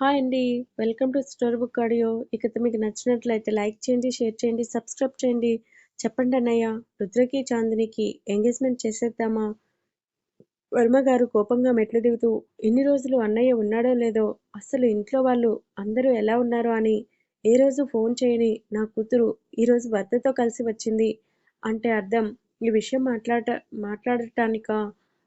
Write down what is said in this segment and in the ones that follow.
Hi అండి. Welcome to store book audio. ఇక మీకు నచ్చినట్లయితే లైక్ చేయండి, షేర్ చేయండి, సబ్స్క్రైబ్ చేయండి. చెప్పండి అన్నయ్య, రుద్రకి, చాందినికి ఎంగేజ్మెంట్ చేసేద్దామా? వర్మ గారు కోపంగా మెట్లు దిగుతూ, ఎన్ని రోజులు అన్నయ్య ఉన్నాడో లేదో, అసలు ఇంట్లో వాళ్ళు అందరూ ఎలా ఉన్నారో అని ఏ రోజు ఫోన్ చేయని నా కూతురు ఈరోజు భర్తతో కలిసి వచ్చింది అంటే అర్థం ఈ విషయం మాట్లాడ మాట్లాడటానికా?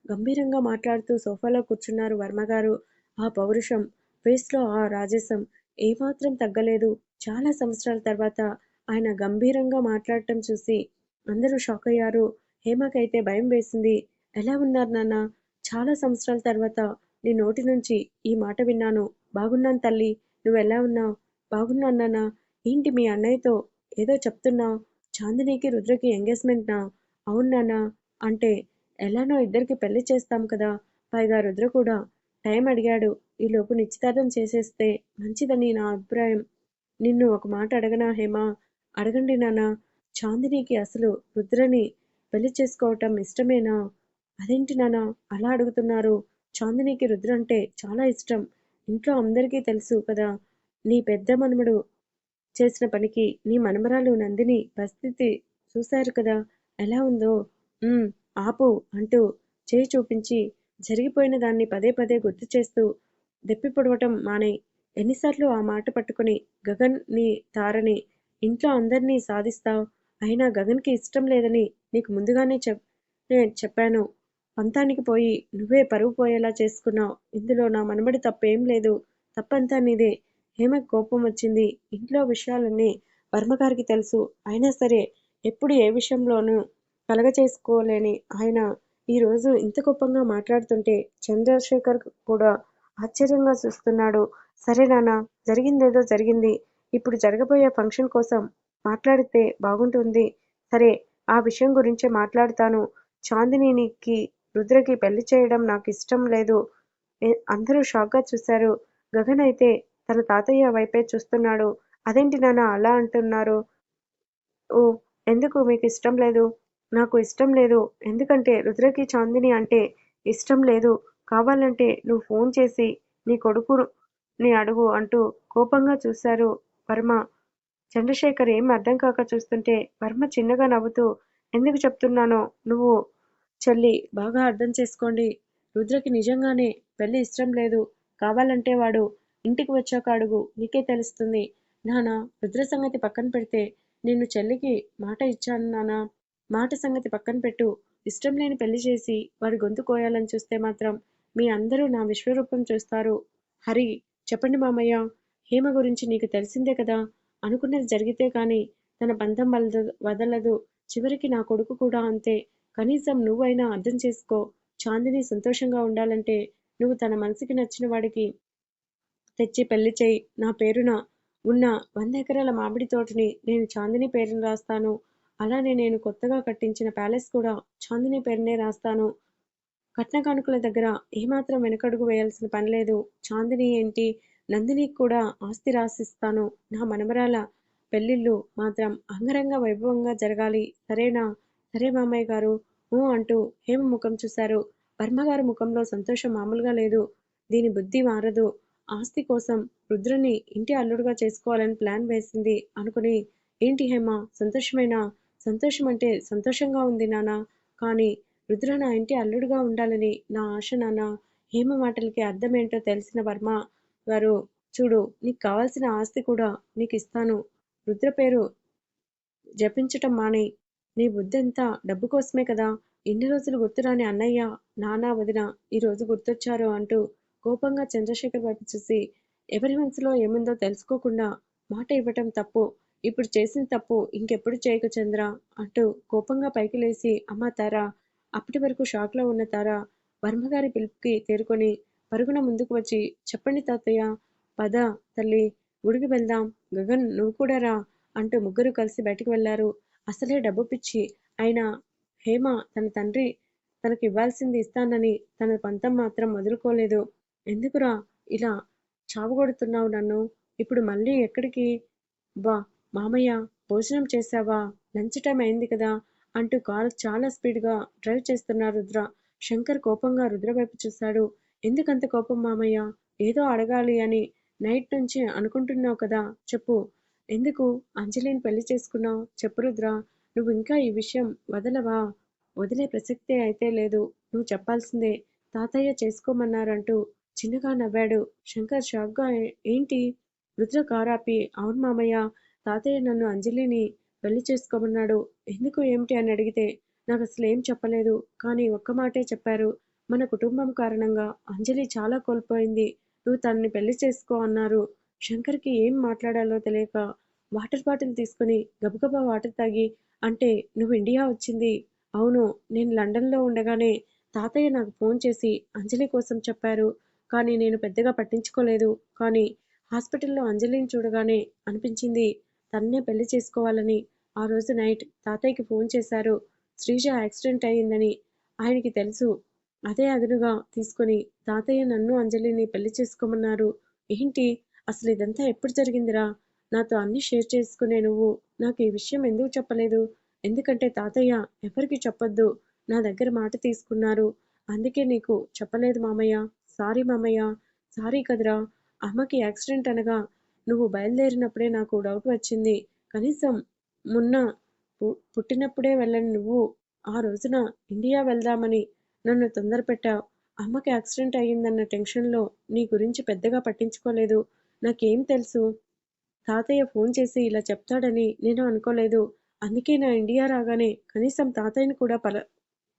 గంభీరంగా మాట్లాడుతూ సోఫాలో కూర్చున్నారు వర్మగారు. ఆ పౌరుషం, ఫేస్లో ఆ రాజసం ఏమాత్రం తగ్గలేదు. చాలా సంవత్సరాల తర్వాత ఆయన గంభీరంగా మాట్లాడటం చూసి అందరూ షాక్ అయ్యారు హేమకైతే భయం వేసింది. ఎలా ఉన్నారు నాన్నా? చాలా సంవత్సరాల తర్వాత నీ నోటి నుంచి ఈ మాట విన్నాను. బాగున్నాను తల్లి నువ్వెలా ఉన్నావు బాగున్నాను నాన్నా. ఏంటి మీ అన్నయ్యతో ఏదో చెప్తున్నా చాందినికి, రుద్రకి ఎంగేజ్మెంట్నా అవును నాన్నా. అంటే ఎలానో ఇద్దరికి పెళ్ళి చేస్తాం కదా. పైగా రుద్ర కూడా టైం అడిగాడు. ఈలోపు నిశ్చితార్థం చేసేస్తే మంచిదని నా అభిప్రాయం. నిన్ను ఒక మాట అడగనా హేమా? అడగండి నాన్న చాందినికి అసలు రుద్రని పెళ్ళి చేసుకోవటం ఇష్టమేనా? అదేంటి నాన్న అలా అడుగుతున్నారు? చాందినికి రుద్ర అంటే చాలా ఇష్టం. ఇంట్లో అందరికీ తెలుసు కదా. నీ పెద్ద మనుమడు చేసిన పనికి నీ మనమరాలు నందిని పరిస్థితి చూశారు కదా ఎలా ఉందో. ఆపు అంటూ చేయి చూపించి జరిగిపోయిన దాన్ని పదే పదే గుర్తు చేస్తూ దెప్పి పొడవటం మానేయ్. ఎన్నిసార్లు ఆ మాట పట్టుకుని గగన్ నీ తారని ఇంట్లో అందరినీ సాధిస్తావు అయినా గగన్కి ఇష్టం లేదని నీకు ముందుగానే చెప్ చెప్పాను. పంతానికి పోయి నువ్వే పరువు పోయేలా చేసుకున్నావు ఇందులో నా మనమడి తప్పేం లేదు. తప్పంతా నీదే. హేమ కోపం వచ్చింది. ఇంట్లో విషయాలన్నీ వర్మగారికి తెలుసు. అయినా సరే ఎప్పుడు ఏ విషయంలోనూ కలగచేసుకోలేని ఆయన ఈ రోజు ఇంత కోపంగా మాట్లాడుతుంటే చంద్రశేఖర్ కూడా ఆశ్చర్యంగా చూస్తున్నాడు. సరే నాన్న జరిగిందేదో జరిగింది. ఇప్పుడు జరగబోయే ఫంక్షన్ కోసం మాట్లాడితే బాగుంటుంది. సరే ఆ విషయం గురించే మాట్లాడతాను. చాందినికి, రుద్రకి పెళ్ళి చేయడం నాకు ఇష్టం లేదు. అందరూ షాక్గా చూశారు. గగన్ అయితే తన తాతయ్య వైపే చూస్తున్నాడు. అదేంటి నాన్న అలా అంటున్నారు? ఓ ఎందుకు మీకు ఇష్టం లేదు? నాకు ఇష్టం లేదు. ఎందుకంటే రుద్రకి చాందిని అంటే ఇష్టం లేదు. కావాలంటే నువ్వు ఫోన్ చేసి నీ కొడుకుని అడుగు అంటూ కోపంగా చూశారు వర్మ. చంద్రశేఖర్ ఏం అర్థంకాక చూస్తుంటే వర్మ చిన్నగా నవ్వుతూ ఎందుకు చెప్తున్నానో నువ్వు చెల్లి బాగా అర్థం చేసుకోండి. రుద్రకి నిజంగానే పెళ్ళి ఇష్టం లేదు. కావాలంటే వాడు ఇంటికి వచ్చాక అడుగు నీకే తెలుస్తుంది. నానా రుద్ర సంగతి పక్కన పెడితే నేను చెల్లికి మాట ఇచ్చాను నానా మాట సంగతి పక్కన పెట్టు. ఇష్టం లేని పెళ్ళి చేసి వాడి గొంతు కోయాలని చూస్తే మాత్రం మీ అందరూ నా విశ్వరూపం చూస్తారు. హరి చెప్పండి మామయ్య. హేమ గురించి నీకు తెలిసిందే కదా. అనుకున్నది జరిగితే కాని తన పంతం వదలదు. చివరికి నా కొడుకు కూడా అంతే. కనీసం నువ్వైనా అర్థం చేసుకో. చాందిని సంతోషంగా ఉండాలంటే నువ్వు తన మనసుకి నచ్చిన వాడికి తెచ్చి పెళ్ళి చేయి నా పేరున ఉన్న వంద ఎకరాల మామిడి తోటని నేను చాందిని పేరున రాస్తాను. అలానే నేను కొత్తగా కట్టించిన ప్యాలెస్ కూడా చాందిని పేరునే రాస్తాను. కట్న కానుకల దగ్గర ఏమాత్రం వెనకడుగు వేయాల్సిన పనిలేదు. చాందిని ఏంటి, నందినికి కూడా ఆస్తి రాసిస్తాను. నా మనమరాల పెళ్ళిళ్ళు మాత్రం అంగరంగ వైభవంగా జరగాలి. సరేనా? సరే మామయ్య గారు ఊ అంటూ హేమ ముఖం చూశారు. వర్మగారి ముఖంలో సంతోషం మామూలుగా లేదు. దీని బుద్ధి మారదు. ఆస్తి కోసం రుద్రుని ఇంటి అల్లుడుగా చేసుకోవాలని ప్లాన్ వేసింది అనుకుని ఏంటి హేమ సంతోషమేనా? సంతోషం అంటే సంతోషంగా ఉంది నానా కానీ రుద్ర నా ఇంటి అల్లుడుగా ఉండాలని నా ఆశ నానా హేమ మాటలకి అర్థమేంటో తెలిసిన వర్మ గారు చూడు నీకు కావాల్సిన ఆస్తి కూడా నీకు ఇస్తాను రుద్ర పేరు జపించటం మానే నీ బుద్ధంతా డబ్బు కోసమే కదా. ఇన్ని రోజులు గుర్తురాని అన్నయ్య, నానా వదిన ఈ రోజు గుర్తొచ్చారు అంటూ కోపంగా చంద్రశేఖర్ వైపు చూసి ఎవరి మనసులో ఏముందో తెలుసుకోకుండా మాట ఇవ్వటం తప్పు. ఇప్పుడు చేసిన తప్పు ఇంకెప్పుడు చేయకు చంద్ర అంటూ కోపంగా పైకి లేచి అమ్మ తారా! అప్పటి వరకు షాక్లో ఉన్న తార వర్మగారి పిలుపుకి తేరుకొని పరుగున ముందుకు వచ్చి చెప్పండి తాతయ్య. పద తల్లి గుడికి వెళ్దాం. గగన్ నువ్వు కూడా రా అంటూ ముగ్గురు కలిసి బయటికి వెళ్ళారు. అసలే డబ్బు పిచ్చి ఆయన హేమ తన తండ్రి తనకు ఇవ్వాల్సింది ఇస్తానని తన పంతం మాత్రం వదులుకోలేదు. ఎందుకురా ఇలా చావగొడుతున్నావు నన్ను? ఇప్పుడు మళ్ళీ ఎక్కడికి? బా మామయ్య భోజనం చేశావా? లంచ్ టైం అయింది కదా అంటూ కారు చాలా స్పీడ్గా డ్రైవ్ చేస్తున్నారు రుద్ర. శంకర్ కోపంగా రుద్ర వైపు చూశాడు. ఎందుకంత కోపం మామయ్య? ఏదో అడగాలి అని నైట్ నుంచి అనుకుంటున్నావు కదా చెప్పు. ఎందుకు? అంజలిని పెళ్ళి చేసుకున్నావు. చెప్పు రుద్ర. నువ్వు ఇంకా ఈ విషయం వదలవా? వదిలే ప్రసక్తే అయితే లేదు. నువ్వు చెప్పాల్సిందే. తాతయ్య చేసుకోమన్నారంటూ చిన్నగా నవ్వాడు. శంకర్ షాక్గా ఏంటి? రుద్ర కారాపి అవును మామయ్య. తాతయ్య నన్ను అంజలిని పెళ్ళి చేసుకోమన్నాడు. ఎందుకు ఏమిటి అని అడిగితే నాకు అసలు ఏం చెప్పలేదు. కానీ ఒక్క మాటే చెప్పారు. మన కుటుంబం కారణంగా అంజలి చాలా కోల్పోయింది. నువ్వు తనని పెళ్ళి చేసుకో అన్నారు. శంకర్కి ఏం మాట్లాడాలో తెలియక వాటర్ బాటిల్ తీసుకుని గబగబా వాటర్ తాగి అంటే నువ్వు ఇండియా వచ్చింది. అవును నేను లండన్లో ఉండగానే తాతయ్య నాకు ఫోన్ చేసి అంజలి కోసం చెప్పారు. కానీ నేను పెద్దగా పట్టించుకోలేదు. కానీ హాస్పిటల్లో అంజలిని చూడగానే అనిపించింది తన్నే పెళ్ళి చేసుకోవాలని. ఆ రోజు నైట్ తాతయ్యకి ఫోన్ చేశారు. శ్రీజ యాక్సిడెంట్ అయ్యిందని ఆయనకి తెలుసు. అదే అదునుగా తీసుకొని తాతయ్య నన్ను అంజలిని పెళ్ళి చేసుకోమన్నారు. ఏంటి? అసలు ఇదంతా ఎప్పుడు జరిగిందిరా? నాతో అన్ని షేర్ చేసుకునే నువ్వు. నాకు ఈ విషయం ఎందుకు చెప్పలేదు? ఎందుకంటే తాతయ్య ఎవరికి చెప్పొద్దు. నా దగ్గర మాట తీసుకున్నారు. అందుకే నీకు చెప్పలేదు మామయ్య. సారీ మామయ్య. సారీ కదరా. అమ్మకి యాక్సిడెంట్ అనగా నువ్వు బయలుదేరినప్పుడే నాకు డౌట్ వచ్చింది. కనీసం మొన్న పు- పుట్టినప్పుడే వెళ్ళని నువ్వు ఆ రోజున ఇండియా వెళ్దామని నన్ను తొందరపెట్టావు అమ్మకి యాక్సిడెంట్ అయ్యిందన్న టెన్షన్లో నీ గురించి పెద్దగా పట్టించుకోలేదు. నాకేం తెలుసు? తాతయ్య ఫోన్ చేసి ఇలా చెప్తాడని నేను అనుకోలేదు. అందుకే నా ఇండియా రాగానే కనీసం తాతయ్యని కూడా పల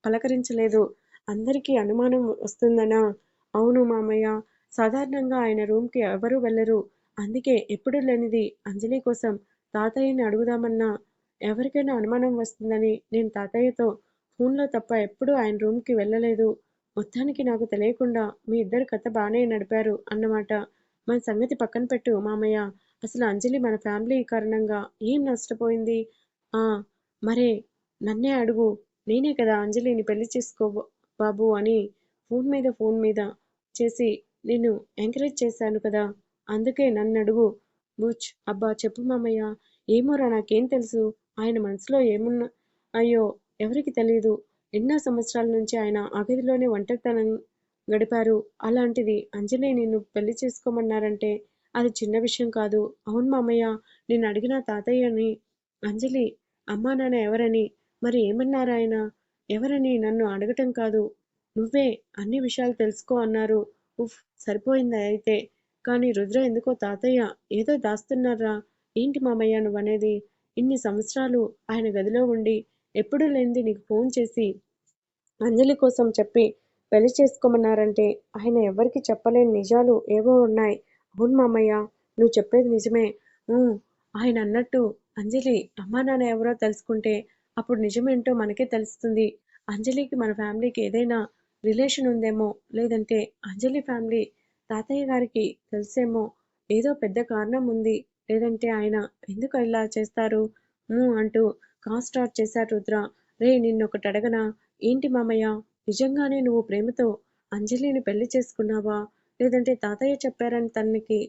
పలకరించలేదు. అందరికీ అనుమానం వస్తుందనా? అవును మామయ్య. సాధారణంగా ఆయన రూమ్కి ఎవరూ వెళ్ళరు. అందుకే ఎప్పుడు లేనిది అంజలి కోసం తాతయ్యని అడుగుదామన్నా ఎవరికైనా అనుమానం వస్తుందని నేను తాతయ్యతో ఫోన్లో తప్ప ఎప్పుడూ ఆయన రూమ్కి వెళ్ళలేదు. మొత్తానికి నాకు తెలియకుండా మీ ఇద్దరు కథ బాగానే నడిపారు అన్నమాట. మన సంగతి పక్కన పెట్టు మామయ్య. అసలు అంజలి మన ఫ్యామిలీ కారణంగా ఏం నష్టపోయింది? ఆ మరే నన్నే అడుగు. నేనే కదా అంజలిని పెళ్ళి చేసుకో బాబు అని ఫోన్ మీద ఫోన్ మీద చేసి నిన్ను ఎంకరేజ్ చేశాను కదా. అందుకే నన్ను అడుగు. బుచ్ అబ్బా చెప్పు మామయ్య ఏమోరా నాకేం తెలుసు? ఆయన మనసులో ఏమున్నా? అయ్యో ఎవరికి తెలియదు ఎన్నో సంవత్సరాల నుంచి ఆయన అగదిలోనే ఒంటరితనం గడిపారు. అలాంటిది అంజలి నిన్ను పెళ్ళి చేసుకోమన్నారంటే అది చిన్న విషయం కాదు. అవును మామయ్య నేను అడిగిన తాతయ్యని అంజలి అమ్మా నాన్న ఎవరని? మరి ఏమన్నారు ఆయన? ఎవరని నన్ను అడగటం కాదు. నువ్వే అన్ని విషయాలు తెలుసుకో అన్నారు. ఉఫ్ సరిపోయింది అయితే. కానీ రుద్ర ఎందుకో తాతయ్య ఏదో దాస్తున్నారా ఏంటి మామయ్య నువ్వనేది? ఇన్ని సంవత్సరాలు ఆయన గదిలో ఉండి ఎప్పుడూ లేనిది నీకు ఫోన్ చేసి అంజలి కోసం చెప్పి పెళ్ళి చేసుకోమన్నారంటే ఆయన ఎవరికి చెప్పలేని నిజాలు ఏవో ఉన్నాయి. అవును మామయ్య నువ్వు చెప్పేది నిజమే. ఆయన అన్నట్టు అంజలి అమ్మా నాన్న ఎవరో తెలుసుకుంటే అప్పుడు నిజమేంటో మనకే తెలుస్తుంది. అంజలికి మన ఫ్యామిలీకి ఏదైనా రిలేషన్ ఉందేమో లేదంటే అంజలి ఫ్యామిలీ తాతయ్య గారికి తెలిసేమో ఏదో పెద్ద కారణం ఉంది. లేదంటే ఆయన ఎందుకు ఇలా చేస్తారు? ఊ అంటూ కాల్ స్టార్ట్ చేశారు రుద్ర. రే నిన్నొకటి అడగనా? ఏంటి మామయ్య? నిజంగానే నువ్వు ప్రేమతో అంజలిని పెళ్ళి చేసుకున్నావా? లేదంటే తాతయ్య చెప్పారని తనకి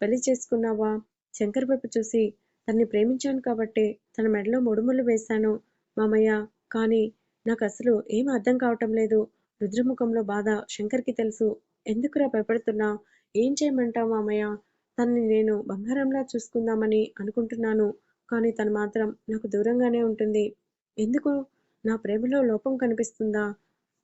పెళ్ళి చేసుకున్నావా? శంకర్ వైపు చూసి తన్ని ప్రేమించాను కాబట్టే తన మెడలో ముడుములు వేశాను మామయ్య. కానీ నాకు అసలు ఏం అర్థం కావటం లేదు. రుద్రముఖంలో బాధ శంకర్కి తెలుసు. ఎందుకురా భయపడుతున్నా? ఏం చేయమంటావు మామయ్య? తన్ని నేను బంగారంలా చూసుకుందామని అనుకుంటున్నాను. కానీ తను మాత్రం నాకు దూరంగానే ఉంటుంది. ఎందుకు? నా ప్రేమలో లోపం కనిపిస్తుందా?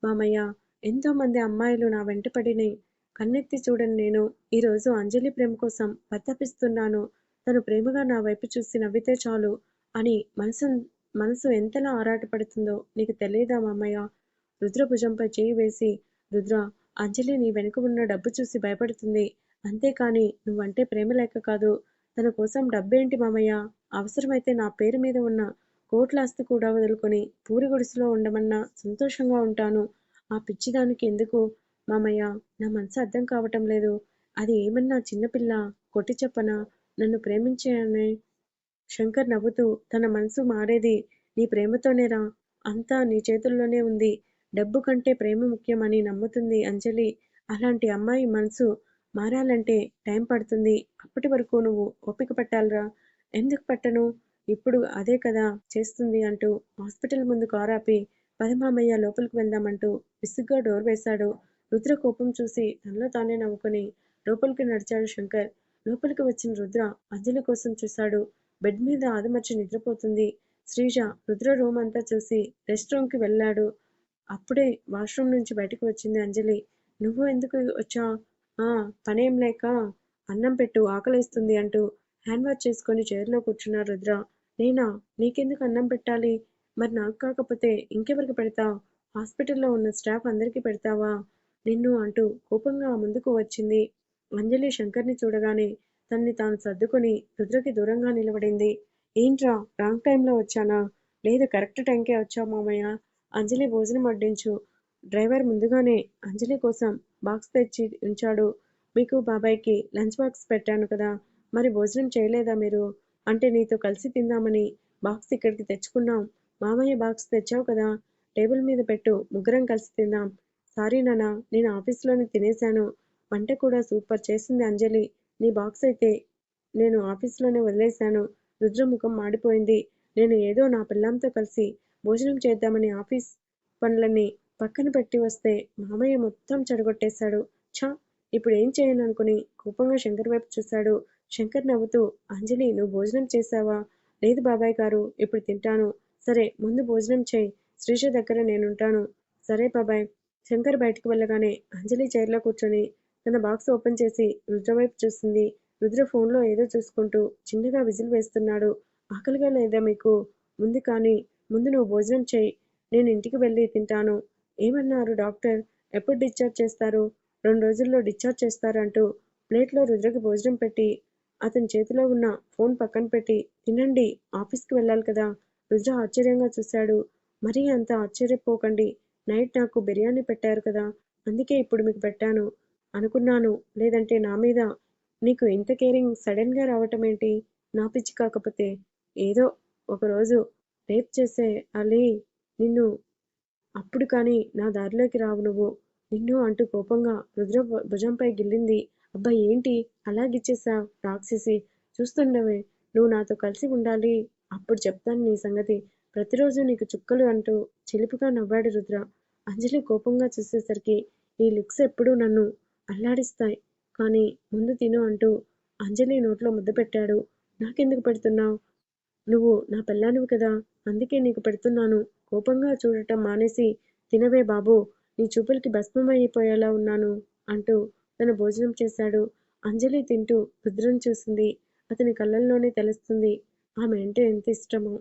మామయ్య ఎంతో మంది అమ్మాయిలు నా వెంటపడినై కన్నెత్తి చూడని నేను ఈరోజు అంజలి ప్రేమ కోసం పరితపిస్తున్నాను తను ప్రేమగా నా వైపు చూసి నవ్వితే చాలు అని మనసు మనసు ఎంతలా ఆరాటపడుతుందో నీకు తెలియదా మామయ్య? రుద్ర భుజంపై చేయి వేసి రుద్ర అంజలి నీ వెనుక ఉన్న డబ్బు చూసి భయపడుతుంది. అంతేకాని నువ్వంటే ప్రేమ లేక కాదు. తన కోసం డబ్బేంటి మామయ్య? అవసరమైతే నా పేరు మీద ఉన్న కోట్ల ఆస్తి కూడా వదులుకొని పూరి గుడిసెలో ఉండమన్నా సంతోషంగా ఉంటాను. ఆ పిచ్చిదానికి ఎందుకు? మామయ్య నా మనసు అర్థం కావటం లేదు. అది ఏమన్నా చిన్నపిల్ల కొట్టి చెప్పనా? నన్ను ప్రేమించేయనే శంకర్ నవ్వుతూ తన మనసు మారేది నీ ప్రేమతోనేరా. అంతా నీ చేతుల్లోనే ఉంది. డబ్బు కంటే ప్రేమ ముఖ్యమని నమ్ముతుంది అంజలి. అలాంటి అమ్మాయి మనసు మారాలంటే టైం పడుతుంది. అప్పటి వరకు నువ్వు ఓపిక పట్టాలిరా. ఎందుకు పట్టను? ఇప్పుడు అదే కదా చేస్తుంది అంటూ హాస్పిటల్ ముందు కారాపి పదమామయ్య లోపలికి వెళ్దామంటూ విసుగ్గా డోర్ వేశాడు. రుద్ర కోపం చూసి తనలో తానే నవ్వుకొని లోపలికి నడిచాడు శంకర్. లోపలికి వచ్చిన రుద్ర అంజలి కోసం చూశాడు. బెడ్ మీద ఆదమర్చి నిద్రపోతుంది. శ్రీజ రుద్ర రూమ్ అంతా చూసి రెస్ట్ రూమ్కి వెళ్ళాడు. అప్పుడే వాష్రూమ్ నుంచి బయటకు వచ్చింది అంజలి. నువ్వు ఎందుకు వచ్చా? ఆ పనేం లేక అన్నం పెట్టు ఆకలేస్తుంది అంటూ హ్యాండ్ వాష్ చేసుకొని చైర్లో కూర్చున్నారు రుద్ర. నేనా? నీకెందుకు అన్నం పెట్టాలి? మరి నాకు కాకపోతే ఇంకెవరికి పెడతావు హాస్పిటల్లో ఉన్న స్టాఫ్ అందరికీ పెడతావా? నిన్ను అంటూ కోపంగా ముందుకు వచ్చింది. అంజలి శంకర్ని చూడగానే తన్ని తాను సర్దుకొని రుద్రకి దూరంగా నిలబడింది. ఏంట్రా? రాంగ్ టైంలో వచ్చానా? లేదు కరెక్ట్ టైంకే వచ్చావు మామయ్య. అంజలి భోజనం అడ్డించు డ్రైవర్ ముందుగానే అంజలి కోసం బాక్స్ తెచ్చి ఉంచాడు. మీకు బాబాయ్కి లంచ్ బాక్స్ పెట్టాను కదా మరి భోజనం చేయలేదా మీరు? అంటే నీతో కలిసి తిందామని బాక్స్ ఇక్కడికి తెచ్చుకున్నాం. మామయ్య బాక్స్ తెచ్చావు కదా టేబుల్ మీద పెట్టు ముగ్గురం కలిసి తిందాం. సారీ నాన్న నేను ఆఫీస్లోనే తినేశాను. వంట కూడా సూపర్ చేసింది అంజలి. నీ బాక్స్ అయితే నేను ఆఫీస్లోనే వదిలేశాను. రుద్రముఖం మాడిపోయింది. నేను ఏదో నా పిల్లంతో కలిసి భోజనం చేద్దామని ఆఫీస్ పనులన్నీ పక్కన పెట్టి వస్తే మామయ్య మొత్తం చెడగొట్టేశాడు. ఛా! ఇప్పుడు ఏం చేయను అనుకుని కోపంగా శంకర్ వైపు చూశాడు. శంకర్ నవ్వుతూ అంజలి నువ్వు భోజనం చేశావా? లేదు బాబాయ్ గారు ఇప్పుడు తింటాను. సరే ముందు భోజనం చేయి. శ్రీష దగ్గర నేనుంటాను. సరే బాబాయ్ శంకర్ బయటకు వెళ్ళగానే అంజలి చైర్లో కూర్చొని తన బాక్స్ ఓపెన్ చేసి రుద్ర వైపు చూసింది. రుద్ర ఫోన్లో ఏదో చూసుకుంటూ చిన్నగా విజిల్ వేస్తున్నాడు. ఆకలిగా లేదా మీకు? ముందు కానీ ముందు నువ్వు భోజనం చేయి నేను ఇంటికి వెళ్ళి తింటాను. ఏమన్నారు డాక్టర్? ఎప్పుడు డిశ్చార్జ్ చేస్తారు? రెండు రోజుల్లో డిశ్చార్జ్ చేస్తారంటూ ప్లేట్లో రుద్రకి భోజనం పెట్టి అతని చేతిలో ఉన్న ఫోన్ పక్కన పెట్టి తినండి ఆఫీస్కి వెళ్ళాలి కదా. రుద్ర ఆశ్చర్యంగా చూశాడు. మరీ అంత ఆశ్చర్యపోకండి. నైట్ నాకు బిర్యానీ పెట్టారు కదా. అందుకే ఇప్పుడు మీకు పెట్టాను. అనుకున్నాను. లేదంటే నా మీద నీకు ఇంత కేరింగ్ సడన్గా రావటం ఏంటి? నా పిచ్చి కాకపోతే ఏదో ఒకరోజు రేప్ చేసే అలీ నిన్ను. అప్పుడు కానీ నా దారిలోకి రావు నువ్వు. నిన్ను అంటూ కోపంగా రుద్ర భుజంపై గిల్లింది. అబ్బా ఏంటి? అలాగిచ్చేసా రాక్షసి చూస్తుండవే. నువ్వు నాతో కలిసి ఉండాలి. అప్పుడు చెప్తాను నీ సంగతి. ప్రతిరోజు నీకు చుక్కలు అంటూ చిలిపిగా నవ్వాడు రుద్ర. అంజలి కోపంగా చూసేసరికి ఈ లుక్స్ ఎప్పుడూ నన్ను అల్లాడిస్తాయి. కానీ ముందు తిను అంటూ అంజలి నోట్లో ముద్ద పెట్టాడు. నాకెందుకు పెడుతున్నావు? నువ్వు నా పెళ్ళానివి కదా. అందుకే నీకు పెడుతున్నాను. కోపంగా చూడటం మానేసి తినవే బాబు నీ చూపులకి భస్మం అయిపోయేలా ఉన్నాను అంటూ తన భోజనం చేశాడు. అంజలి తింటూ రుద్రం చూసింది. అతని కళ్ళల్లోనే తెలుస్తుంది ఆమె అంటే ఎంత ఇష్టమో.